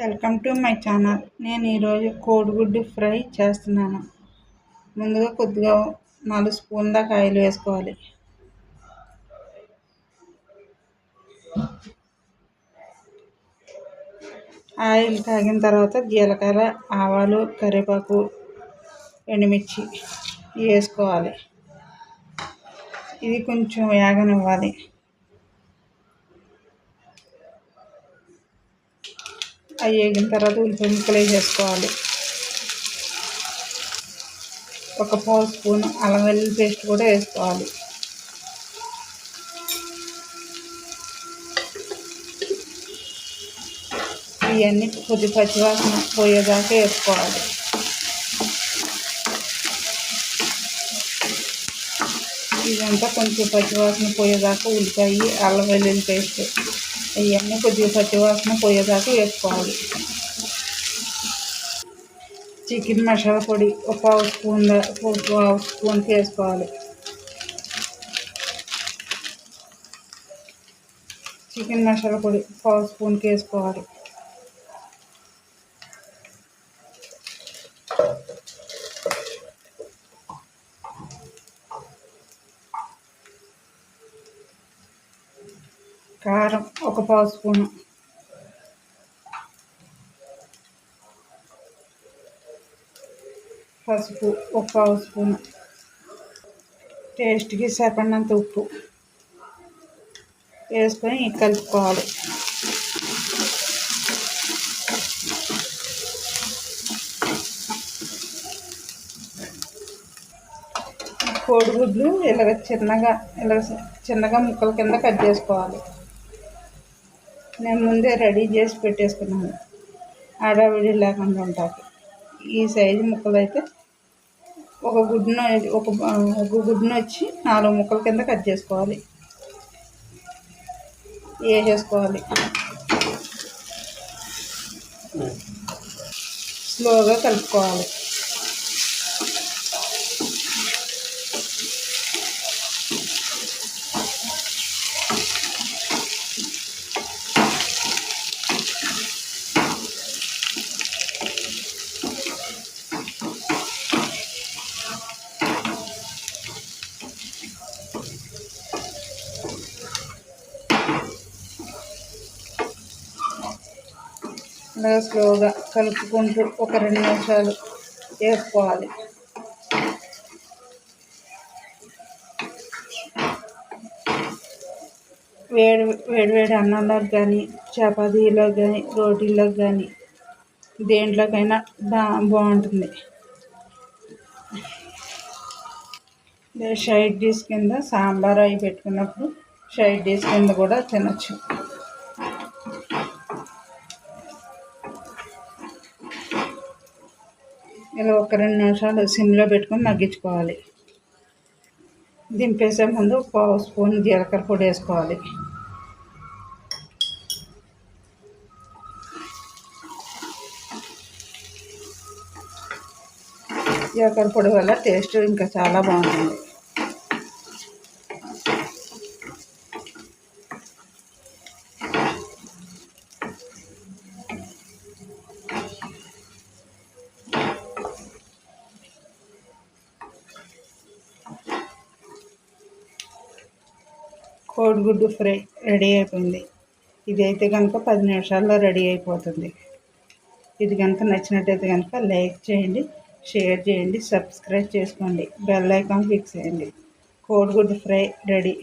Welcome to my channel. నేను ఈరోజు కోడిగుడ్డు ఫ్రై చేస్తున్నాను. ముందుగా కొద్దిగా నాలుగు స్పూన్ దాకా ఆయిల్ వేసుకోవాలి. ఆయిల్ కాగిన తర్వాత జీలకర్ర ఆవాలు కరివేపాకు ఎండుమిర్చి వేసుకోవాలి. ఇది కొంచెం వేగనివ్వాలి. అవి వేగిన తర్వాత ఉల్లిపాయ ముక్కలు వేసేసుకోవాలి. ఒక పావు స్పూన్ అల్లం వెల్లుల్లి పేస్ట్ కూడా వేసుకోవాలి. ఇవన్నీ కొద్ది పచ్చివాసన పోయేదాకా వేసుకోవాలి. ఇదంతా కొంచెం పచ్చివాసన పోయేదాకా ఉల్లిపాయ అల్లం వెల్లుల్లి పేస్ట్. ఇవన్నీ కొద్దిగా పచ్చివాసన పోయేదాకా వేసుకోవాలి. చికెన్ మసాలా పొడి ఒక పావు స్పూన్ పావు స్పూన్కి వేసుకోవాలి. చికెన్ మసాలా పొడి పావు స్పూన్కి వేసుకోవాలి. కారం ఒక పావు స్పూను. పసుపు ఒక పావు స్పూను. టేస్ట్కి సరిపడినంత ఉప్పు వేసుకొని కలుపుకోవాలి. కోడిగుడ్లు ఇలాగ చిన్నగా ఇలాగ చిన్నగా ముక్కల కింద కట్ చేసుకోవాలి. నేను ముందే రెడీ చేసి పెట్టేసుకున్నాను ఆడావిడి లేకుండా ఉంటాకి ఈ సైజు ముక్కలు అయితే ఒక గుడ్డును ఒక ఒక గుడ్డును వచ్చి నాలుగు ముక్కల కింద కట్ చేసుకోవాలి. వేసేసుకోవాలి. స్లోగా కలుపుకోవాలి. ఇలా స్లోగా కలుపుకుంటూ ఒక రెండు నిమిషాలు వేసుకోవాలి. వేడి వేడి వేడి అన్నంలోకి కానీ చపాతీలోకి కానీ రోటీలోకి కానీ దేంట్లోకైనా బా బాగుంటుంది. సైడ్ డిష్ కింద సాంబార్ అవి పెట్టుకున్నప్పుడు సైడ్ డిష్ కింద కూడా తినచ్చు. ఇలా ఒక రెండు నిమిషాలు సిమ్లో పెట్టుకొని మగ్గించుకోవాలి. దింపేసే ముందు పావు స్పూన్ జీలకర్ర పొడి వేసుకోవాలి. జీలకర్ర పొడి వల్ల టేస్ట్ ఇంకా చాలా బాగుంటుంది. కోడిగుడ్డు ఫ్రై రెడీ అయిపోయింది. ఇది అయితే కనుక పది నిమిషాల్లో రెడీ అయిపోతుంది. ఇది కనుక నచ్చినట్టయితే కనుక లైక్ చేయండి షేర్ చేయండి సబ్స్క్రైబ్ చేసుకోండి బెల్ ఐకాన్ క్లిక్ చేయండి. కోడిగుడ్డు ఫ్రై రెడీ.